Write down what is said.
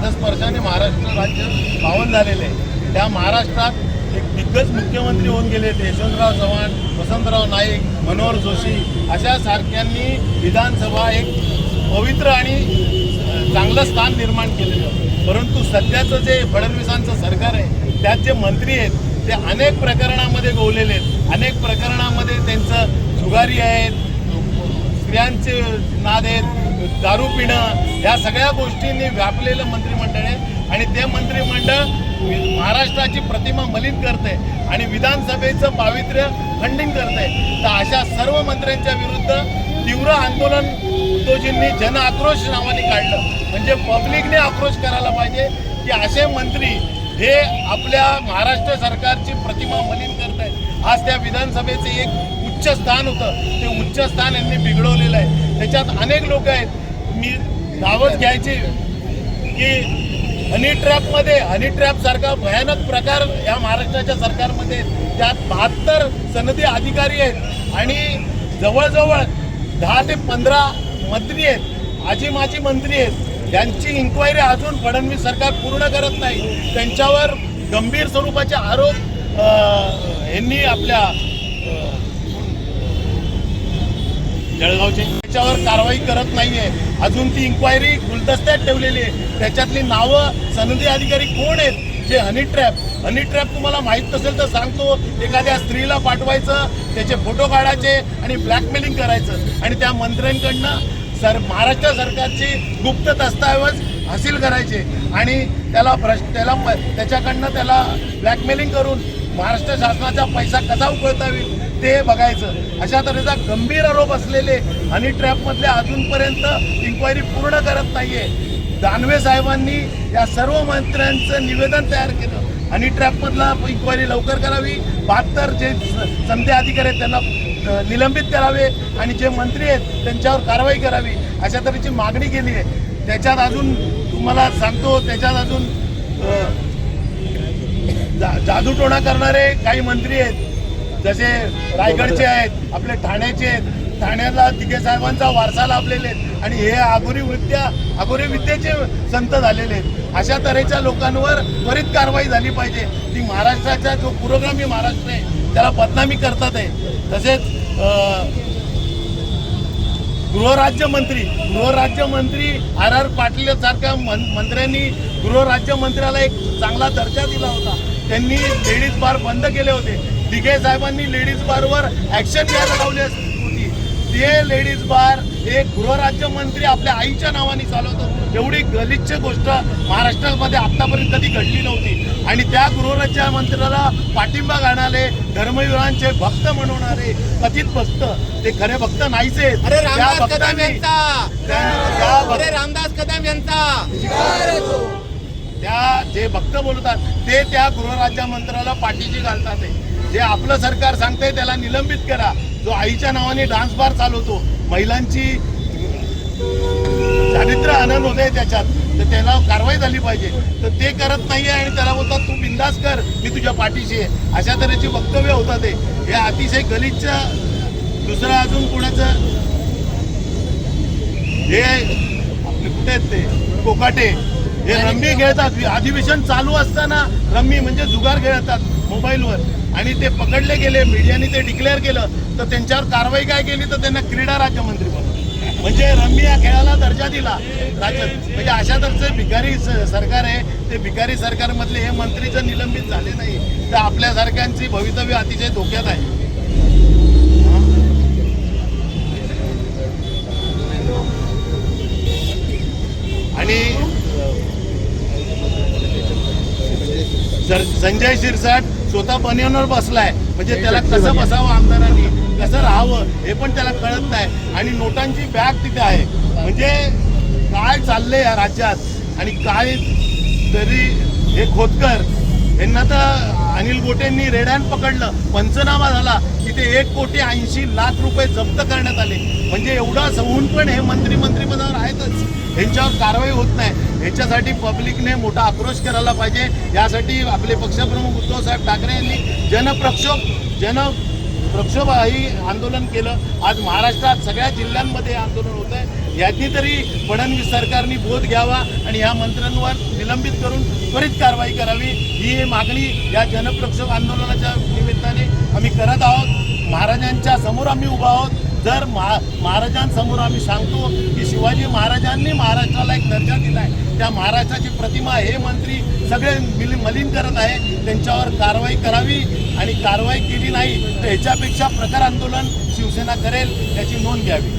पदस्पर्शाने महाराष्ट्र राज्य पावन झालेले आहे. त्या महाराष्ट्रात एक दिग्गज मुख्यमंत्री होऊन गेले यशवंतराव चव्हाण वसंतराव नाईक मनोहर जोशी अशा सारख्यांनी विधानसभा एक पवित्र आणि चांगलं स्थान निर्माण केलेलं परंतु सध्याचं जे फडणवीसांचं सरकार आहे त्यात जे मंत्री आहेत ते अनेक प्रकरणामध्ये गोवलेले आहेत. अनेक प्रकरणामध्ये त्यांचं जुगारी आहेत स्त्रियांचे नाद आहेत दारू पिणं या सगळ्या गोष्टींनी व्यापलेलं मंत्रिमंडळ आहे. आणि ते मंत्रिमंडळ महाराष्ट्राची प्रतिमा मलिन करते आणि विधानसभेचं पावित्र्य खंडिंग करते तर अशा सर्व मंत्र्यांच्या विरुद्ध तीव्र आंदोलन उद्धवजींनी जन आक्रोश नावाने काढलं. म्हणजे पब्लिकने आक्रोश करायला पाहिजे की असे मंत्री हे आपल्या महाराष्ट्र सरकारची प्रतिमा मलिन करत आहेत आज त्या विधानसभेचे एक उच्च स्थान होतं. ते उच्च स्थान यांनी बिघडवलेलं आहे. त्याच्यात अनेक लोक आहेत. मी नावच घ्यायची की हनी ट्रॅपमध्ये हनी ट्रॅप सारखा भयानक प्रकार या महाराष्ट्राच्या सरकारमध्ये त्यात बहात्तर सनदी अधिकारी आहेत. आणि जवळजवळ दहा ते पंधरा मंत्री आहेत. आजी माजी मंत्री आहेत. यांची इन्क्वायरी अजून फडणवीस सरकार पूर्ण करत नाही. त्यांच्यावर गंभीर स्वरूपाचे आरोप यांनी आपल्या जळगावचे. त्याच्यावर कारवाई करत नाहीये. अजून ती इन्क्वायरी गुलदस्त्यात ठेवलेली आहे. त्याच्यातली नावं सनदी अधिकारी कोण आहेत? जे हनी ट्रॅप हनी ट्रॅप तुम्हाला माहीत नसेल तर सांगतो. एखाद्या स्त्रीला पाठवायचं त्याचे फोटो काढायचे आणि ब्लॅकमेलिंग करायचं. आणि त्या मंत्र्यांकडनं सर महाराष्ट्र सरकारची गुप्त दस्तावेज हासिल करायचे. आणि त्याला भ्रष्ट त्याला त्याच्याकडनं त्याला ब्लॅकमेलिंग करून महाराष्ट्र शासनाचा पैसा कसा उकळता येईल ते बघायचं. अशा तऱ्हेचा गंभीर आरोप असलेले हनी ट्रॅपमधले अजूनपर्यंत इन्क्वायरी पूर्ण करत नाहीये. दानवे साहेबांनी या सर्व मंत्र्यांचं निवेदन तयार केलं. हनी ट्रॅपमधला इन्क्वायरी लवकर करावी. बहात्तर जे स- समते अधिकारी आहेत त्यांना निलंबित करावे आणि जे मंत्री आहेत त्यांच्यावर कारवाई करावी अशा तऱ्हेची मागणी केली आहे. त्याच्यात अजून तुम्हाला सांगतो त्याच्यात अजून जा जादूटोणा करणारे काही मंत्री आहेत. जसे रायगडचे आहेत आपले ठाण्याचे आहेत. ठाण्याला दिघे साहेबांचा वारसा लाभलेले आहेत. आणि हे आगोरी विद्या आगोरी विद्येचे संत झालेले आहेत. अशा तऱ्हेच्या लोकांवर त्वरित कारवाई झाली पाहिजे. ती महाराष्ट्राचा जो पुरोगामी महाराष्ट्र आहे त्याला बदनामी करतात आहे तसेच गृहराज्यमंत्री गृहराज्यमंत्री आर आर पाटील सारख्या मंत्र्यांनी गृहराज्यमंत्र्याला एक चांगला दर्जा दिला होता. त्यांनी लेडीज बार बंद केले होते. दिघे साहेबांनी लेडीज बारवर ऍक्शन घ्यायला लावली होती. ते लेडीज बार हे गृहराज्यमंत्री आपल्या आईच्या नावाने चालवतो. एवढी गलिच्छ गोष्ट महाराष्ट्रामध्ये आतापर्यंत कधी घडली नव्हती. आणि त्या गृहराज्यमंत्र्याला पाठिंबा घालणारे धर्मवीरांचे भक्त म्हणवणारे कथित भक्त ते खरे भक्त नाहीच त्या रामदास भक्तांनी त्या- रामदास कदम यांचा! त्या जे भक्त बोलतात ते त्या गृहराज्यमंत्र्याला पाठीशी घालतात जे आपलं सरकार सांगते त्याला निलंबित करा. जो आईच्या नावाने डान्स बार चालवतो महिलांची चारित्र आनंद होते त्याच्यात तर त्याला कारवाई झाली पाहिजे. तर ते करत नाहीये आणि त्याला बोलतात तू बिंदास कर मी तुझ्या पाठीशी आहे. अशा तऱ्हेची वक्तव्य होतात ते हे अतिशय गलिच्छ दुसरं अजून कोणाचं? हे आपले कुठे आहेत ते? कोकाटे. हे रम्मी खेळतात. अधिवेशन चालू असताना रम्मी म्हणजे जुगार खेळतात मोबाईलवर. आणि ते पकडले गेले मीडियाने ते डिक्लेअर केलं तर त्यांच्यावर कारवाई काय केली तर त्यांना क्रीडा राज्यमंत्री बनवलं म्हणजे रम्मी या खेळाला दर्जा दिला. राज्यात म्हणजे अशा तऱ्हेचे भिकारी सरकार आहे. ते भिकारी सरकारमधले हे मंत्री जर निलंबित झाले नाही तर आपल्यासारख्यांची भवितव्य अतिशय धोक्यात आहे. आणि संजय शिरसाट स्वतः बनियनवर बसलाय म्हणजे त्याला कसं बसावं आमदारांनी? कसं राहावं? हे पण त्याला कळत नाही. आणि नोटांची बॅग तिथे आहे. म्हणजे काय चाललंय या राज्यात? आणि काय तरी हे खोतकर यांना तर अनिल गोटेंनी रेड्यान पकडलं. पंचनामा झाला. की ते एक कोटी ऐंशी लाख रुपये जप्त करण्यात आले. म्हणजे एवढा होऊन पण हे मंत्री मंत्रिपदावर आहेतच. यांच्यावर कारवाई होत नाही. याच्यासाठी पब्लिकने मोठा आक्रोश करायला पाहिजे. यासाठी आपले पक्षप्रमुख उद्धवसाहेब ठाकरे यांनी जनप्रक्षोभ जन प्रक्षोभही आंदोलन केलं. आज महाराष्ट्रात सगळ्या जिल्ह्यांमध्ये आंदोलन होत आहे. याची तरी फडणवीस सरकारने बोध घ्यावा आणि या मंत्र्यांवर निलंबित करून त्वरित कारवाई करावी. ही मागणी या जनप्रक्षोभ आंदोलनाच्या निमित्ताने आम्ही करत आहोत. महाराजांच्या समोर आम्ही उभा आहोत. जर महा महाराजांसमोर आम्ही सांगतो की शिवाजी महाराजांनी महाराष्ट्राला एक दर्जा दिला आहे त्या महाराष्ट्राची प्रतिमा हे मंत्री सगळे मिल मलिन करत आहे. त्यांच्यावर कारवाई करावी आणि कारवाई केली नाही तर ह्याच्यापेक्षा प्रकार आंदोलन शिवसेना करेल याची नोंद घ्यावी.